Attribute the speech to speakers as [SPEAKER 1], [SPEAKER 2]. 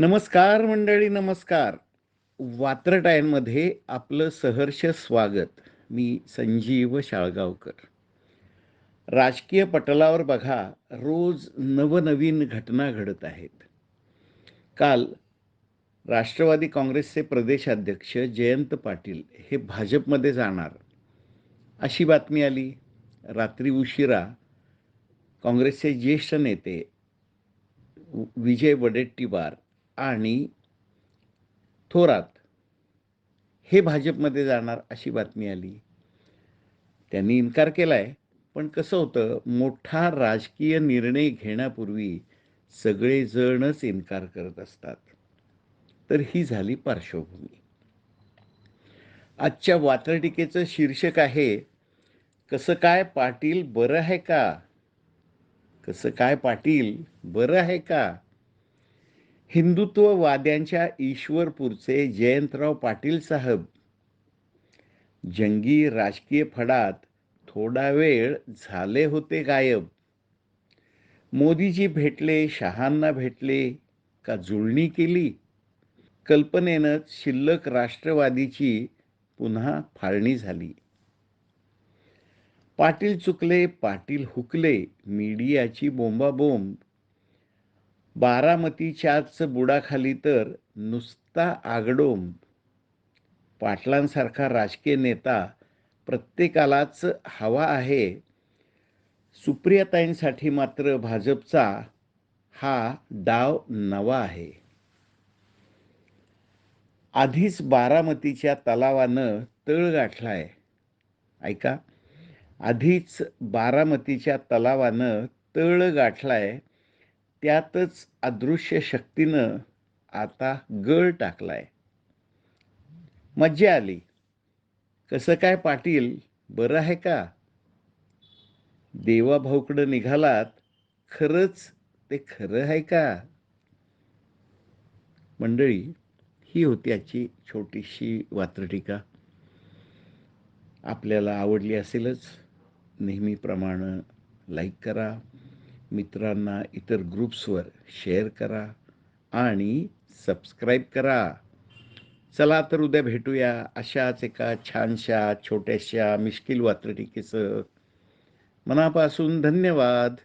[SPEAKER 1] नमस्कार मंडळी नमस्कार. वात्रटायनमध्ये आपलं सहर्ष स्वागत. मी संजीव शाळगावकर. राजकीय पटलावर बघा रोज नवनवीन घटना घडत आहेत. काल राष्ट्रवादी काँग्रेसचे प्रदेशाध्यक्ष जयंत पाटील हे भाजपमध्ये जाणार. अशी बातमी आली. रात्री उशिरा काँग्रेसचे ज्येष्ठ नेते विजय वडेट्टीवार आणि थोरात. हे भाजपमध्ये जाणार अशी बातमी आली. त्यांनी इन्कार आहे पण कसं होतं मोठा राजकीय निर्णय घेण्यापूर्वी सगळेजणच इन्कार करत असतात. तर ही झाली पार्श्वभूमी. आजच्या वात्रटिकेचं शीर्षक आहे कसं काय पाटील बरं आहे का? कसं काय पाटील बरं आहे का? हिंदुत्ववाद्यांच्या ईश्वरपूरचे जयंतराव पाटील साहेब. जंगी राजकीय फडात थोडा वेळ झाले होते गायब. मोदीजी भेटले शहांना भेटले का जुळणी केली? कल्पनेनंच शिल्लक राष्ट्रवादीची पुन्हा फाळणी झाली. पाटील चुकले पाटील हुकले मीडियाची बोंबाबोंब बारामतीच्याच बुडाखाली तर नुसता आगडोंब पाटलांसारखा राजकीय नेता प्रत्येकालाच हवा आहे. सुप्रियाताईंसाठी मात्र भाजपचा हा डाव नवा आहे. आधीच बारामतीच्या तलावानं तळ गाठलाय. ऐका. आधीच बारामतीच्या तलावानं तळ गाठलाय. त्यातच अदृश्य शक्तीनं आता गळ टाकलाय. मज्जा आली. कसं काय पाटील? बरं आहे का? देवाभाऊकडं निघालात. खरंच ते खरं आहे का? मंडळी ही होती आजची छोटीशी वात्रटिका. आपल्याला आवडली असेलच नेहमीप्रमाणे लाईक करा. मित्रांना इतर ग्रुप्सवर शेअर करा आणि सबस्क्राईब करा. चला तर उद्या भेटूया अशाच एका छानशा छोट्याशा मिश्किल वात्रटिकेसह. मनापासून धन्यवाद.